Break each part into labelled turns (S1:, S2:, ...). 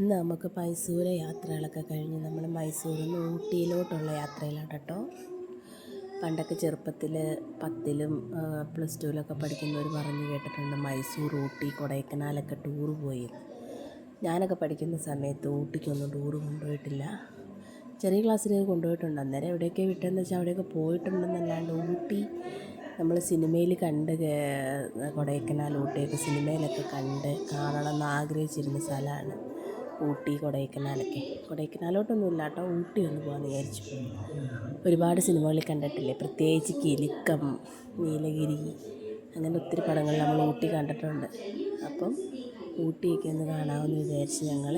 S1: നമുക്ക് മൈസൂരെ യാത്രകളൊക്കെ കഴിഞ്ഞ് നമ്മൾ മൈസൂരിൽ നിന്ന് ഊട്ടിയിലോട്ടുള്ള യാത്രയിലാണ് കേട്ടോ. പണ്ടൊക്കെ ചെറുപ്പത്തിൽ പത്തിലും പ്ലസ് ടുവിലൊക്കെ പഠിക്കുന്നവർ പറഞ്ഞു കേട്ടിട്ടുണ്ട് മൈസൂർ ഊട്ടി കൊടൈക്കനാലൊക്കെ ടൂർ പോയി ഞാനൊക്കെ പഠിക്കുന്ന സമയത്ത് ഊട്ടിക്കൊന്നും ടൂറ് കൊണ്ടുപോയിട്ടില്ല. ചെറിയ ക്ലാസ്സിലേക്ക് കൊണ്ടുപോയിട്ടുണ്ട്. അന്നേരം എവിടെയൊക്കെ വിട്ടെന്ന് വെച്ചാൽ അവിടെയൊക്കെ പോയിട്ടുണ്ടെന്നല്ലാണ്ട് ഊട്ടി നമ്മൾ സിനിമയിൽ കണ്ട് കൊടൈക്കനാൽ ഊട്ടിയൊക്കെ സിനിമയിലൊക്കെ കണ്ട് കാണണം എന്ന് ആഗ്രഹിച്ചിരുന്ന സ്ഥലമാണ് ഊട്ടി കൊടൈക്കനാലൊക്കെ. കൊടൈക്കനാലോട്ടൊന്നും ഇല്ല കേട്ടോ ഊട്ടി ഒന്ന് പോകാമെന്ന് വിചാരിച്ചു. ഒരുപാട് സിനിമകളിൽ കണ്ടിട്ടില്ലേ? പ്രത്യേകിച്ച് കിലുക്കം നീലഗിരി അങ്ങനെ ഒത്തിരി പടങ്ങൾ നമ്മൾ ഊട്ടി കണ്ടിട്ടുണ്ട്. അപ്പം ഊട്ടിയൊക്കെ ഒന്ന് കാണാമെന്ന് വിചാരിച്ച് ഞങ്ങൾ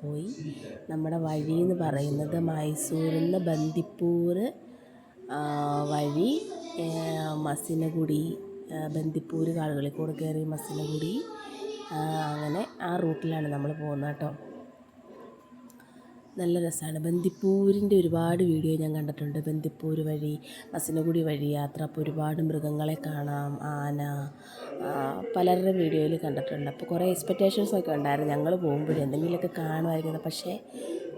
S1: പോയി. നമ്മുടെ വഴി എന്ന് പറയുന്നത് മൈസൂരിൽ നിന്ന് ബന്ദിപ്പൂർ വഴി മസിനഗുഡി ബന്ദിപ്പൂർ കാടുകളിൽ കയറി മസിനഗുഡി അങ്ങനെ ആ റൂട്ടിലാണ് നമ്മൾ പോകുന്നത് കേട്ടോ. നല്ല രസമാണ്. ബന്ദിപ്പൂരിന്റെ ഒരുപാട് വീഡിയോ ഞാൻ കണ്ടിട്ടുണ്ട്. ബന്ദിപ്പൂർ വഴി ബസ്സിനുകൂടി വഴി യാത്ര. അപ്പോൾ ഒരുപാട് മൃഗങ്ങളെ കാണാം ആന പലരുടെ വീഡിയോയിൽ കണ്ടിട്ടുണ്ട്. അപ്പോൾ കുറേ എക്സ്പെക്റ്റേഷൻസ് ഒക്കെ ഉണ്ടായിരുന്നു. ഞങ്ങൾ പോകുമ്പോഴേ എന്തെങ്കിലുമൊക്കെ കാണുമായിരുന്നു പക്ഷേ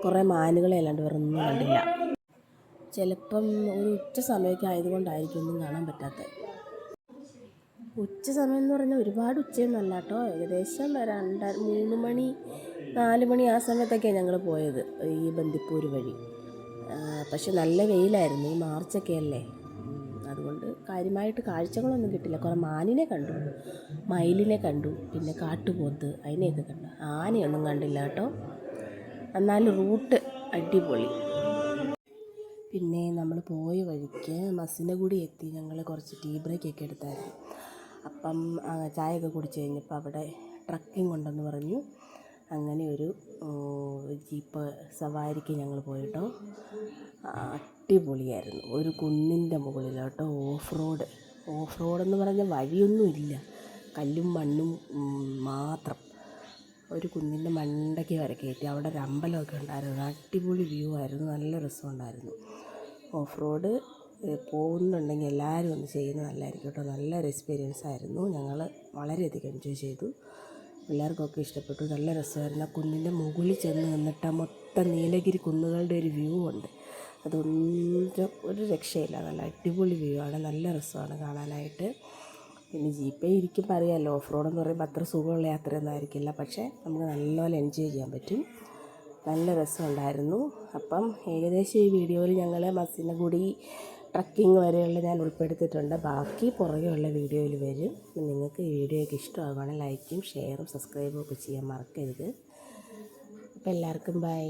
S1: കുറേ മാനുകളെ അല്ലാണ്ട് വേറെ ഒന്നും കണ്ടില്ല. ചിലപ്പം ഒരു ഉച്ച സമയമൊക്കെ ആയതുകൊണ്ടായിരിക്കും ഒന്നും കാണാൻ പറ്റാത്തത്. ഉച്ച സമയം എന്ന് പറഞ്ഞാൽ ഒരുപാട് ഉച്ചയൊന്നും അല്ല കേട്ടോ. ഏകദേശം രണ്ടര മൂന്ന് മണി നാല് മണി ആ സമയത്തൊക്കെയാണ് ഞങ്ങൾ പോയത് ഈ ബന്ദിപ്പൂർ വഴി. പക്ഷെ നല്ല വെയിലായിരുന്നു. ഈ മാർച്ചൊക്കെ അല്ലേ? അതുകൊണ്ട് കാര്യമായിട്ട് കാഴ്ചകളൊന്നും കിട്ടില്ല. കുറേ മാനിനെ കണ്ടു മയിലിനെ കണ്ടു പിന്നെ കാട്ടുപോത്ത് അതിനെയൊക്കെ കണ്ടു. ആനയൊന്നും കണ്ടില്ല കേട്ടോ. എന്നാലും റൂട്ട് അടിപൊളി. പിന്നെ നമ്മൾ പോയ വഴിക്ക് കൂടി എത്തി. ഞങ്ങൾ കുറച്ച് ടീ ബ്രേക്കൊക്കെ എടുത്തായിരുന്നു. അപ്പം ചായയൊക്കെ കുടിച്ച് കഴിഞ്ഞപ്പോൾ അവിടെ ട്രക്കിംഗ് ഉണ്ടെന്ന് പറഞ്ഞു. അങ്ങനെ ഒരു ജീപ്പ് സവാരിക്ക് ഞങ്ങൾ പോയിട്ടോ. അടിപൊളിയായിരുന്നു. ഒരു കുന്നിന്റെ മുകളിലോട്ടോ ഓഫ് റോഡ്. ഓഫ് റോഡെന്ന് പറഞ്ഞാൽ വഴിയൊന്നുമില്ല കല്ലും മണ്ണും മാത്രം. ഒരു കുന്നിന്റെ മണ്ടയ്ക്ക് വരെ കയറ്റി. അവിടെ ഒരു അമ്പലമൊക്കെ ഉണ്ടായിരുന്നു. അടിപൊളി വ്യൂ ആയിരുന്നു. നല്ല രസമുണ്ടായിരുന്നു. ഓഫ് റോഡ് പോകുന്നുണ്ടെങ്കിൽ എല്ലാവരും ഒന്ന് ചെയ്യുന്നത് നല്ലതായിരിക്കും കേട്ടോ. നല്ലൊരു എക്സ്പീരിയൻസ് ആയിരുന്നു. ഞങ്ങൾ വളരെയധികം എൻജോയ് ചെയ്തു. പിള്ളേർക്കൊക്കെ ഇഷ്ടപ്പെട്ടു. നല്ല രസമായിരുന്നു. ആ കുന്നിന്റെ മുകളിൽ ചെന്ന് നിന്നിട്ട് മൊത്തം നീലഗിരി കുന്നുകളുടെ ഒരു വ്യൂ ഉണ്ട്. അതൊന്നും ഒരു രക്ഷയില്ല. നല്ല അടിപൊളി വ്യൂ ആണ്. നല്ല രസമാണ് കാണാനായിട്ട്. പിന്നെ ജീപ്പേ ഇരിക്കും അറിയാമല്ലോ ഓഫ് എന്ന് പറയുമ്പോൾ അത്ര സുഖമുള്ള യാത്രയൊന്നും ആയിരിക്കില്ല പക്ഷേ നമുക്ക് നല്ലപോലെ എൻജോയ് ചെയ്യാൻ പറ്റും. നല്ല രസമുണ്ടായിരുന്നു അപ്പം ഏകദേശം ഈ വീഡിയോയിൽ ഞങ്ങൾ മസിനഗുഡി ട്രക്കിംഗ് വരെയുള്ള ഞാൻ ഉൾപ്പെടുത്തിയിട്ടുണ്ട്. ബാക്കി പുറകെയുള്ള വീഡിയോയിൽ വരും. നിങ്ങൾക്ക് ഈ വീഡിയോയ്ക്ക് ഇഷ്ടമാകുകയാണെങ്കിൽ ലൈക്കും ഷെയറും സബ്സ്ക്രൈബും ഒക്കെ ചെയ്യാൻ മറക്കരുത്. അപ്പോൾ എല്ലാവർക്കും ബൈ.